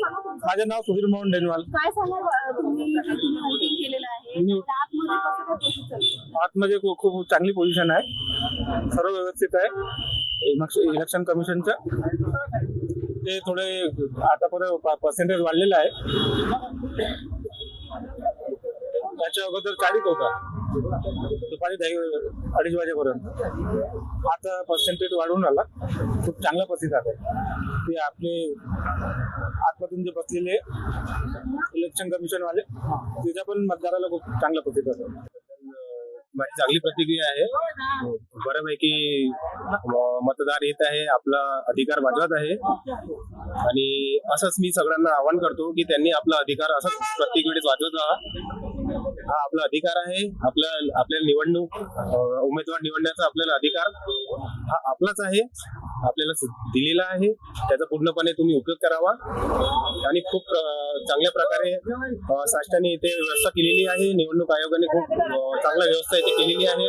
सांगा. माझे नाव सुधीर मोहन डेनवाल. काय सांगाल अं, तुम्ही जे तुम्ही voting केलेलं आहे मी- त्या आतमध्ये कसं काय प्रोसेस चालते? आतमध्ये खू- खूप चांगली पोझिशन आहे. सर्व व्यवस्थित आहे. इलेक्शन- इलेक्शन कमिशनचं ते थोडे आतापर्यंत पर्सेंटेज वाढलेलं आहे. त्याच्या अगोदर चाळीस होता. दुपारी दहा अडीच वाजेपर्यंत. आता पर्सेंटेज वाढून आला. खूप चांगला प्रतिसाद आहे. ते आपले आतमधून जे बसलेले इलेक्शन कमिशन वाले त्याच्या पण मतदाराला खूप चांगला प्रतिसाद माझी चांगली प्रतिक्रिया आहे. बऱ्यापैकी मतदार येत आहे आपला अधिकार वाजवत आहे. आणि असंच मी सगळ्यांना आवाहन करतो की त्यांनी आपला अधिकार असंच प्रत्येक वेळेस वाजवत राहा. हा आपला अधिकार आहे आपला आपल्याला निवडणूक उमेदवार निवडण्याचा आपल्याला अधिकार हा आपलाच आहे. आपल्याला दिलेला आहे. त्याचा पूर्णपणे तुम्ही उपयोग करावा. आणि खूप चांगल्या प्रकारे शासनाने इथे व्यवस्था केलेली आहे. निवडणूक आयोगाने खूप चांगला व्यवस्था इथे केलेली आहे.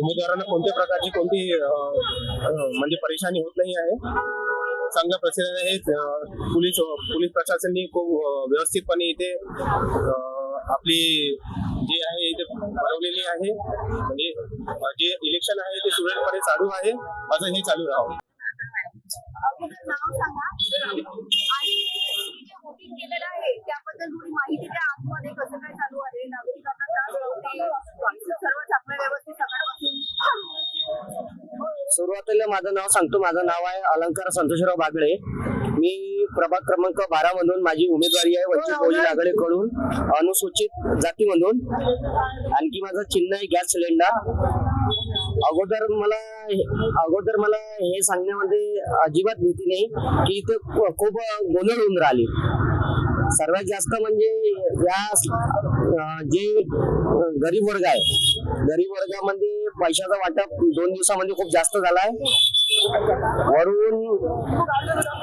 उमेदवारांना कोणत्या प्रकारची कोणती म्हणजे परेशानी होत नाही आहे. चांगल्या प्रसिद्ध आहे. पोलीस पोलीस प्रशासनाने खूप व्यवस्थितपणे इथे आपली जे आहे ते भरवलेली आहे. म्हणजे जे इलेक्शन आहे ते सुरळीतपणे चालू आहे. माझं हे चालू राहावं सुरुवातीला माझं नाव सांगतो. माझं नाव आहे अलंकार संतोषराव बागळे. मी प्रभाग क्रमांक बारा मधून माझी उमेदवारी आहे वंचित बहुजन आघाडीकडून. अनुसूचित जाती मधून आणखी माझं चिन्ह आहे गॅस सिलेंडर. अगोदर मला अगोदर मला हे सांगण्यामध्ये अजिबात भीती नाही की इथे खूप गोंधळ होऊन राहिली. सर्वात जास्त म्हणजे या जे गरीब वर्ग आहे गरीब वर्गामध्ये पैशाचा वाटप दोन दिवसामध्ये खूप जास्त झाला आहे. वरून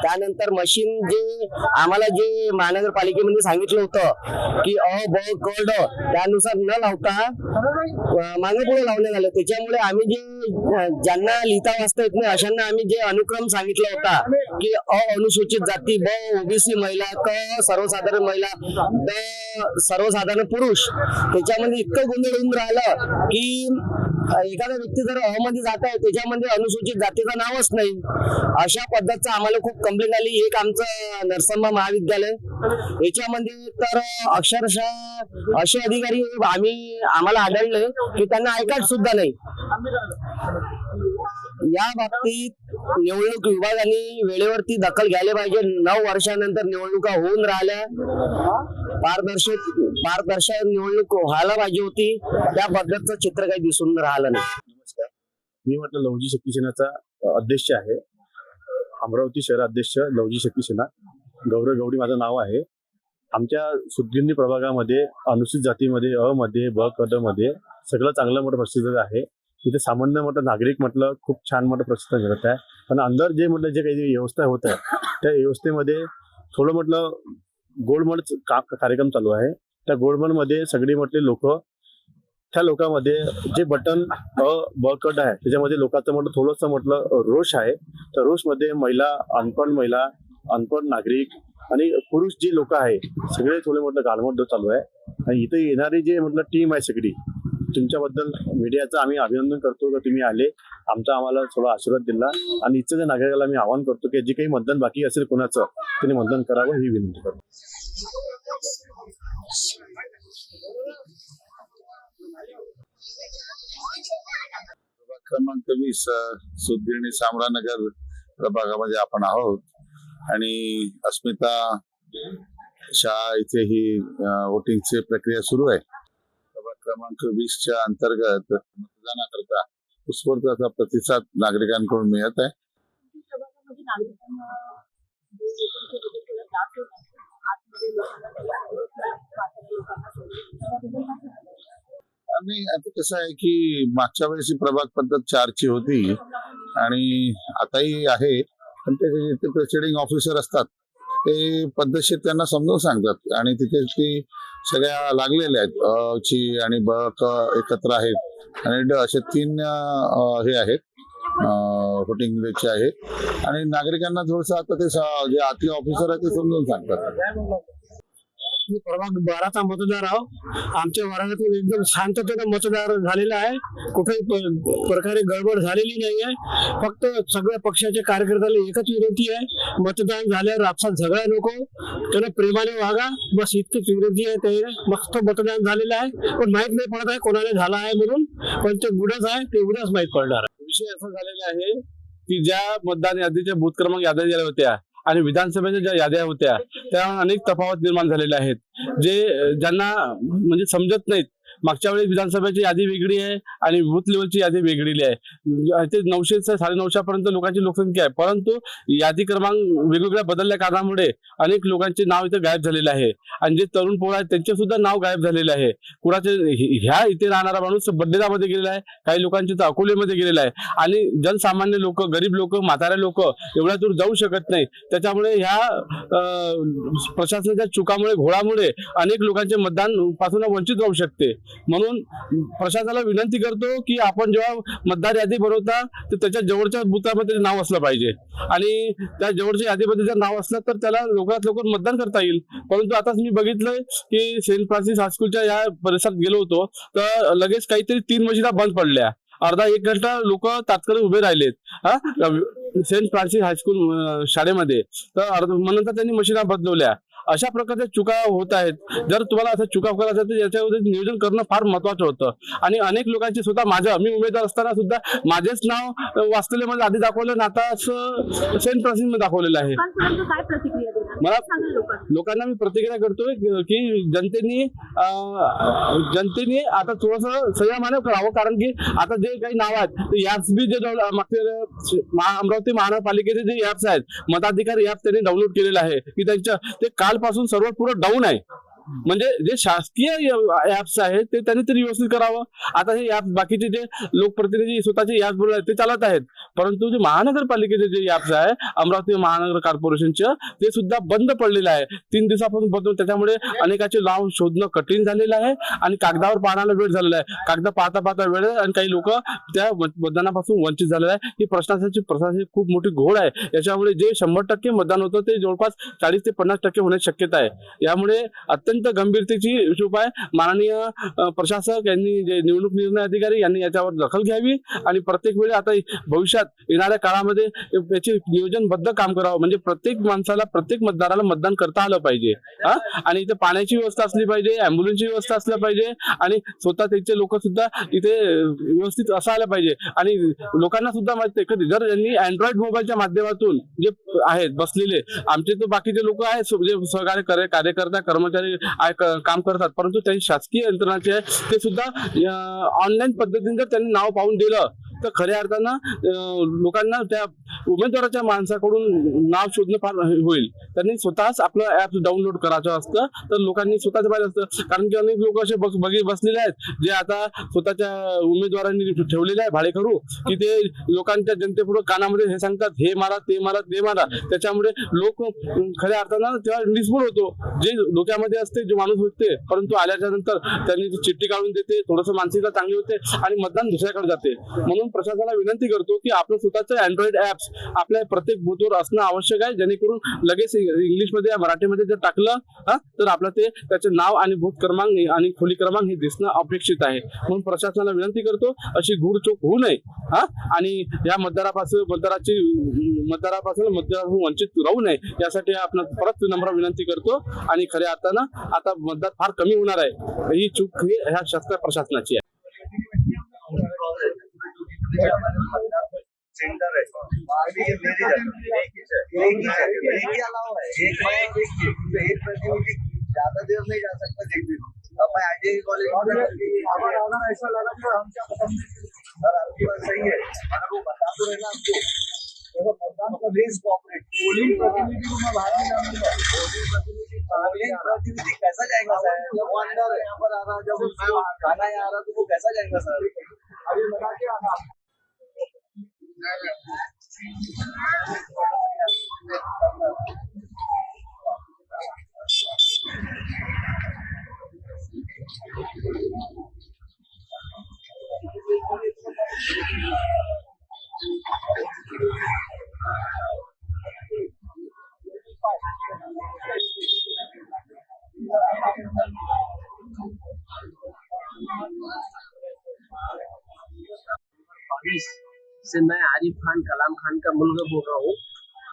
त्यानंतर मशीन जे आम्हाला जे महानगरपालिकेमध्ये सांगितलं होतं की अ ब क ड त्यानुसार न लावता मागे पुढे लावण्यात आलं. त्याच्यामुळे आम्ही जे ज्यांना लिहिता वाचता येत नाही अशांना आम्ही जे अनुक्रम सांगितला होता की अ अनुसूचित जाती ब ओबीसी महिला क सर्वसाधारण महिला द सर्वसाधारण पुरुष त्याच्यामध्ये इतकं गोंधळ होऊन राहिलं की एखादा व्यक्ती जर अ मध्ये जात आहे त्याच्यामध्ये अनुसूचित जातीचं नावच नाही. अशा पद्धतीचं आम्हाला खूप कंप्लेंट आली. एक आमचं नरसंबा महाविद्यालय. याच्यामध्ये तर अक्षरशः असे अधिकारी आम्ही आम्हाला आढळले की त्यांना आय सुद्धा नाही. या बाबतीत निवडणूक विभागाने वेळेवरती दखल घ्यायला पाहिजे. नऊ वर्षानंतर निवडणुका होऊन राहिल्या. पारदर्शक पारदर्शक निवडणूक व्हायला पाहिजे होती. त्या पद्धतीचं चित्र काही दिसून राहिलं नाही. मी म्हटलं लवजी शक्ती सेनाचा अध्यक्ष आहे. अमरावती शहर अध्यक्ष लवजी शक्ती सेना. गौरव गौडी माझं नाव आहे. आमच्या सुदगिरणी प्रभागामध्ये अनुसूचित जातीमध्ये अ मध्ये ब क मध्ये सगळं चांगलं मोठं प्रसिद्ध आहे. इथे सामान्य म्हटलं नागरिक म्हटलं खूप छान मोठं प्रसिद्ध करत आहे. पण अंदर जे म्हटलं जे काही व्यवस्था होत आहे त्या व्यवस्थेमध्ये थोडं म्हटलं गोडमड का कार्यक्रम चालू आहे. त्या गोडमडमध्ये सगळी म्हटले लोक त्या लोकांमध्ये जे बटन अ ब कट आहे त्याच्यामध्ये लोकांचं म्हटलं थोडंसं म्हटलं रोष आहे. त्या रोषमध्ये महिला अनपण महिला अनपण नागरिक आणि पुरुष जे लोक आहे सगळे थोडे म्हटलं गालमोट चालू आहे. आणि इथे येणारी जे म्हटलं टीम आहे सगळी तुमच्याबद्दल मीडियाचं आम्ही अभिनंदन करतो की तुम्ही आले. आमचा आम्हाला थोडा आशीर्वाद दिला. आणि इथच्या नागरिकाला मी आवाहन करतो की जे काही मतदान बाकी असेल कोणाचं त्यांनी मतदान करावं ही विनंती करतो. क्रमांक वीस सुदगिरणी नगर प्रभागामध्ये आपण आहोत. आणि अस्मिता शाळा इथे ही वोटिंगची प्रक्रिया सुरू आहे. क्रमांक वीसच्या अंतर्गत मतदानाकरता उत्स्फूर्त असा प्रतिसाद नागरिकांकडून मिळत आहे. आणि आता कसं आहे की मागच्या वेळेस प्रभाग पद्धत चारची होती आणि आताही आहे पण ते प्रेसिडिंग ऑफिसर असतात. ते पद्धतशीर त्यांना समजावून सांगतात. आणि तिथे ती सगळ्या लागलेल्या आहेत. अ, ची आणि ब क एकत्र आहेत. आणि ड असे तीन अ, हे आहेत. अ, वोटिंग आहेत आणि नागरिकांना थोडंसं आता ते स- जे आतले ऑफिसर आहे ते समजून सांगतात. मी प्रभाग बाराचा मतदार आहो. आमच्या वर्गातून एकदम शांततेनं मतदार झालेला आहे. कुठेही प्रकारे गडबड झालेली नाही आहे फक्त सगळ्या पक्षाच्या कार्यकर्त्याला एकच विनंती आहे. मतदान झाल्यावर आपसात झगडा नको. त्याला प्रेमाने वागा. बस इतकीच विनंती आहे ते. मस्त मतदान झालेलं आहे. पण माहीत नाही पडत आहे कोणाला झाला आहे म्हणून. पण ते गुडच आहे ते उद्याच माहीत पडणार आहे. विषय असा झालेला आहे की ज्या मतदान यादीच्या बूथ क्रमांक याद्या झाल्या होत्या आणि विधानसभेच्या ज्या याद्या होत्या त्या अनेक तफावत निर्माण झालेल्या आहेत. जे ज्यांना म्हणजे समजत नाहीत मागच्या वेळी विधानसभेची यादी वेगळी आहे आणि बूथ लेवलची यादी वेगळी आहे. ते नऊशे ते साडे पर्यंत लोकांची लोकसंख्या आहे. परंतु यादी क्रमांक वेगवेगळ्या बदलल्या कारणामुळे अनेक लोकांचे नाव इथे गायब झालेलं आहे. आणि जे तरुण पोरं आहेत त्यांचे सुद्धा नाव गायब झालेले आहे. कुणाचे ह्या इथे राहणारा माणूस बड्डेदामध्ये गेलेला आहे. काही लोकांचे तर अकोलेमध्ये गेलेला आहे. आणि जनसामान्य लोक गरीब लोक म्हातारे लोक एवढ्या दूर जाऊ शकत नाही. त्याच्यामुळे ह्या प्रशासनाच्या चुकामुळे घोळामुळे अनेक लोकांचे मतदानपासून वंचित राहू शकते. म्हणून प्रशासनाला विनंती करतो की आपण जेव्हा मतदार यादी बनवता तर त्याच्या जवळच्या बुथामध्ये नाव असलं पाहिजे. आणि त्या जवळच्या यादीमध्ये जर नाव असलं तर त्याला लवकरात लवकर मतदान करता येईल. परंतु आताच मी बघितलंय की सेंट फ्रान्सिस हायस्कूलच्या या परिसरात गेलो होतो तर लगेच काहीतरी तीन मशिदा बंद पडल्या. अर्धा एक घंटा लोक तात्काळ उभे राहिलेत. सेंट फ्रान्सिस हायस्कूल शाळेमध्ये. तर अर्ध मग नंतर त्यांनी मशिदा बदलवल्या. अशा प्रकारच्या चुका होत आहेत. जर तुम्हाला असं चुका करायचं असेल तर याच्यावर नियोजन करणं फार महत्वाचं होतं. आणि अनेक लोकांची स्वतः माझ्या मी उमेदवार असताना सुद्धा माझेच नाव अं, वाचलेले म्हणजे आधी दाखवलं ना आता सेंट फ्रान्सिसमध्ये दाखवलेलं आहे. मला- लोकांना. मी प्रतिक्रिया करतोय की- जनतेने जनतेने आता थोडस संयमाने करावं कारण की आता जे काही नाव आहेत ते ॲप्स बी जे मागच्या अमरावती महानगरपालिकेचे जे ॲप्स आहेत मताधिकार ॲप त्यांनी डाउनलोड केलेलं आहे की त्यांच्या ते कालपासून सर्व पुरं डाऊन आहे. म्हणजे जे शासकीय ऍप्स आहेत ते त्यांनी तरी व्यवस्थित करावं. आता हे ऍप बाकीचे जे लोकप्रतिनिधी स्वतःचे ऍप्स बोलत आहेत ते चालत आहेत. परंतु जे महानगरपालिकेचे जे ऍप्स आहे अमरावती महानगर कॉर्पोरेशनचे ते सुद्धा बंद पडलेलं आहे. तीन दिवसापासून बंद त्याच्यामुळे अनेकाचे नाव शोधणं कठीण झालेलं आहे आणि कागदावर पाहण्याला वेळ झालेला आहे. कागद पाहता पाहता वेळ आहे आणि काही लोक त्या मतदानापासून वंचित झालेले आहे ही प्रशासनाची प्रशासनाची खूप मोठी घोड आहे. याच्यामुळे जे शंभर टक्के मतदान होतं ते जवळपास चाळीस ते पन्नास टक्के होण्याची शक्यता आहे. यामुळे अत्यंत गंभीरतेची हिशोब आहे. माननीय प्रशासक यांनी जे निवडणूक निर्णय अधिकारी यांनी याच्यावर दखल घ्यावी आणि प्रत्येक वेळी आता भविष्यात येणाऱ्या काळामध्ये याचे नियोजनबद्ध काम करावं. म्हणजे प्रत्येक माणसाला प्रत्येक मतदाराला मतदान करता आलं पाहिजे. हा? आणि इथे पाण्याची व्यवस्था असली पाहिजे अँब्युलन्सची व्यवस्था असल्या पाहिजे आणि स्वतः त्यांचे लोक सुद्धा इथे व्यवस्थित असायला पाहिजे. आणि लोकांना सुद्धा माहिती आहे जर यांनी अँड्रॉइड मोबाईलच्या माध्यमातून जे आहेत बसलेले आमचे तर बाकीचे लोक आहेत जे सहकार्य कार्यकर्ता कर्मचारी काम करतात. परंतु त्यांनी शासकीय यंत्रणाचे आहे, ते सुद्धा ऑनलाईन पद्धतीने जर त्यांनी नाव पाहून दिलं. तर खऱ्या अर्थानं लोकांना त्या उमेदवाराच्या माणसाकडून नाव शोधणं फार होईल. त्यांनी स्वतःच आपलं ऍप डाउनलोड करायचं असतं तर लोकांनी स्वतःच पाहिजे असतं. कारण की अनेक लोक असे बस बघी बसलेले आहेत जे आता स्वतःच्या उमेदवारांनी ठेवलेले आहे भाडेकरू की ते लोकांच्या जनतेपुढे कानामध्ये हे सांगतात हे मारा ते मारा ते मारा. त्याच्यामुळे लोक खऱ्या अर्थानं तेव्हा निष्फळ होतो. जे डोक्यामध्ये असते जे माणूस होते परंतु आल्याच्यानंतर त्यांनी ती चिठ्ठी काढून देते थोडस मानसिकता चांगली होते आणि मतदान दुसऱ्याकडे जाते. म्हणून प्रशासनाला विनंती करतो की आपलं स्वतःचं अँड्रॉइड ऍप्स आपल्या प्रत्येक बूथवर असणं आवश्यक आहे. जेणेकरून लगेच इंग्लिशमध्ये मराठीमध्ये जर टाकलं तर आपलं ते त्याचे नाव आणि बूथ क्रमांक आणि खोली क्रमांक हे दिसणं अपेक्षित आहे. म्हणून प्रशासनाला विनंती करतो अशी गूढचूक होऊ नये हा आणि या मतदारापासून मतदाराची मतदारापासून मतदारापासून वंचित राहू नये यासाठी आपण परत नम्र विनंती करतो. आणि खऱ्या अर्थानं आता मतदार फार कमी होणार आहे. ही चूक ही ह्या शस्त्र प्रशासनाची आहे. एक ज़्यादा देर नहीं जा सकता क्या सर आपकी बात सही है वो बता तो कैसा जाएगा सर जब वो अंदर यहाँ पर आ रहा जब खाना आ रहा तो वो कैसा जाएगा सर Thank you. से मैं आरिफ खान कलाम खान का मुल्क बोल रहा हूँ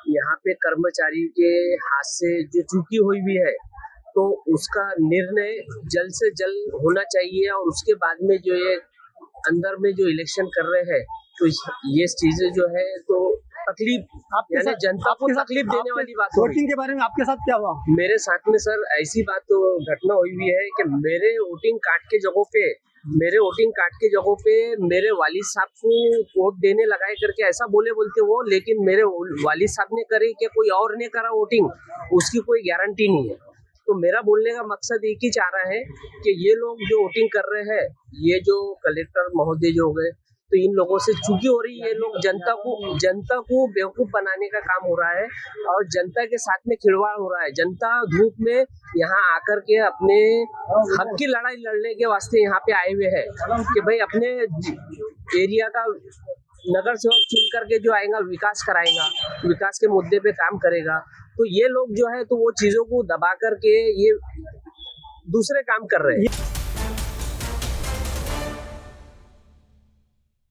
यहाँ पे कर्मचारी के हाथ से जो चूकी हुई भी है तो उसका निर्णय जल्द से जल्द होना चाहिए और उसके बाद में जो ये अंदर में जो इलेक्शन कर रहे हैं तो ये चीज़ें जो है तो तकलीफ़ यानी जनता को तकलीफ़ देने वाली बात। वोटिंग के बारे में आपके साथ क्या हुआ मेरे साथ में सर ऐसी बात तो घटना हुई हुई है कि मेरे वोटिंग कार्ड के जगहों पे मेरे वोटिंग कार्ड के जगहों पे मेरे वालिद साहब को वोट देने लगाए करके ऐसा बोले बोलते वो, लेकिन मेरे वालिद साहब ने करी कि कोई और ने करा वोटिंग उसकी कोई गारंटी नहीं है। तो मेरा बोलने का मकसद एक ही चाह रहा है कि ये लोग जो वोटिंग कर रहे हैं, ये जो कलेक्टर महोदय जो हो गए तो इन लोगों से चूकी हो रही है ये लोग। जनता को जनता को बेवकूफ़ बनाने का काम हो रहा है और जनता के साथ में खिलवाड़ हो रहा है। जनता धूप में यहाँ आकर के अपने हक की लड़ाई लड़ने के वास्ते यहाँ पे आए हुए हैं कि भाई अपने एरिया का नगर सेवक चुन करके जो आएगा, विकास कराएगा, विकास के मुद्दे पे काम करेगा। तो ये लोग जो है तो वो चीज़ों को दबा करके ये दूसरे काम कर रहे हैं।